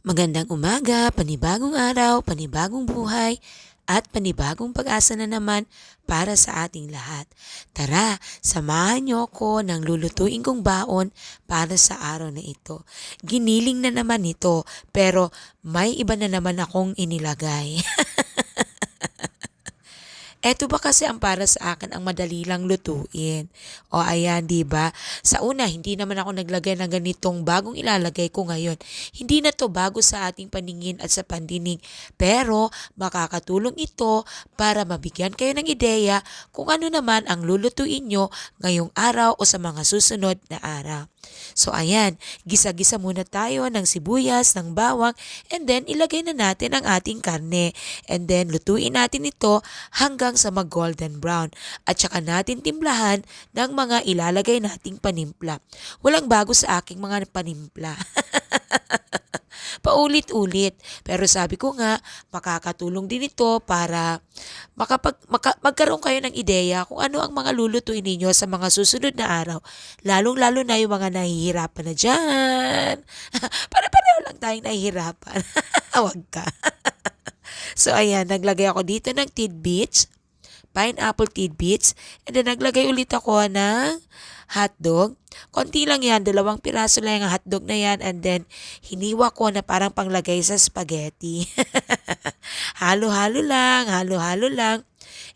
Magandang umaga, panibagong araw, panibagong buhay, at panibagong pag-asa na naman para sa ating lahat. Tara, samahan niyo ko ng lulutuin kong baon para sa araw na ito. Giniling na naman ito, pero may iba na naman akong inilagay. Eto ba kasi ang para sa akin ang madali lang lutuin. O ayan, 'di ba? Sa una, hindi naman ako naglagay ng ganitong bagong ilalagay ko ngayon. Hindi na 'to bago sa ating paningin at sa pandinig, pero makakatulong ito para mabigyan kayo ng ideya kung ano naman ang lulutuin nyo ngayong araw o sa mga susunod na araw. So ayan, gisa-gisa muna tayo ng sibuyas, ng bawang, and then ilagay na natin ang ating karne. And then lutuin natin ito hanggang sa mag-golden brown. At saka natin timplahan ng mga ilalagay nating panimpla. Walang bago sa aking mga panimpla. Paulit-ulit. Pero sabi ko nga, makakatulong din ito para makapag, maka, magkaroon kayo ng ideya kung ano ang mga lulutuin ninyo sa mga susunod na araw. Lalong-lalo na yung mga nahihirapan na dyan. Para-pareho lang tayong nahihirapan. Huwag ka. so ayan, naglagay ako dito ng tidbits pineapple tidbits, and then naglagay ulit ako ng hotdog. Konti lang yan, dalawang piraso lang yung hotdog na yan, and then hiniwa ko na parang panglagay sa spaghetti. halo-halo lang, halo-halo lang.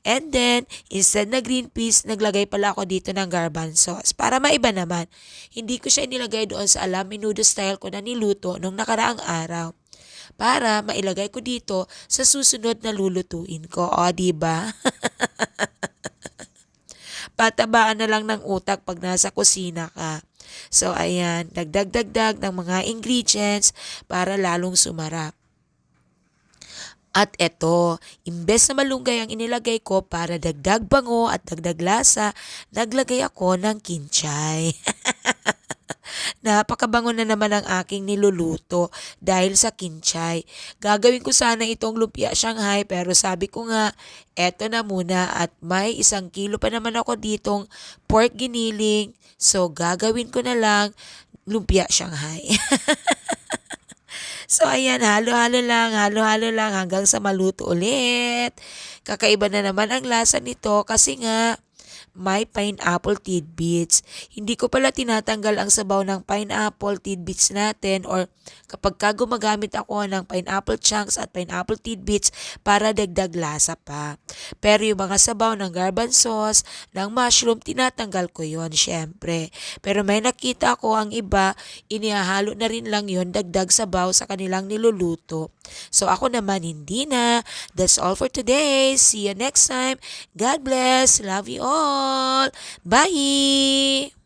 And then, instead na green peas, naglagay pala ako dito ng garbanzo sauce. Para maiba naman. Hindi ko siya nilagay doon sa alam menudo style ko na niluto nung nakaraang araw para mailagay ko dito sa susunod na lulutuin ko. O, di ba? Patabaan na lang ng utak pag nasa kusina ka. So, ayan, dagdag-dagdag ng mga ingredients para lalong sumarap. At eto, imbes na malunggay ang inilagay ko para dagdag bango at dagdag lasa, naglagay ako ng kinchay. Napakabango na naman ang aking niluluto dahil sa kinchay. Gagawin ko sana itong lumpia Shanghai pero sabi ko nga, eto na muna at may isang kilo pa naman ako ditong pork giniling. So gagawin ko na lang lumpia Shanghai. so ayan, halo-halo lang, halo-halo lang hanggang sa maluto ulit. Kakaiba na naman ang lasa nito kasi nga may pineapple tidbits. Hindi ko pala tinatanggal ang sabaw ng pineapple tidbits natin or kapag ka gumagamit ako ng pineapple chunks at pineapple tidbits para dagdag lasa pa. Pero yung mga sabaw ng garban sauce, ng mushroom, tinatanggal ko yon syempre. Pero may nakita ko ang iba, inihahalo na rin lang yon dagdag sabaw sa kanilang niluluto. So ako naman hindi na. That's all for today. See you next time. God bless. Love you all. all. Bye.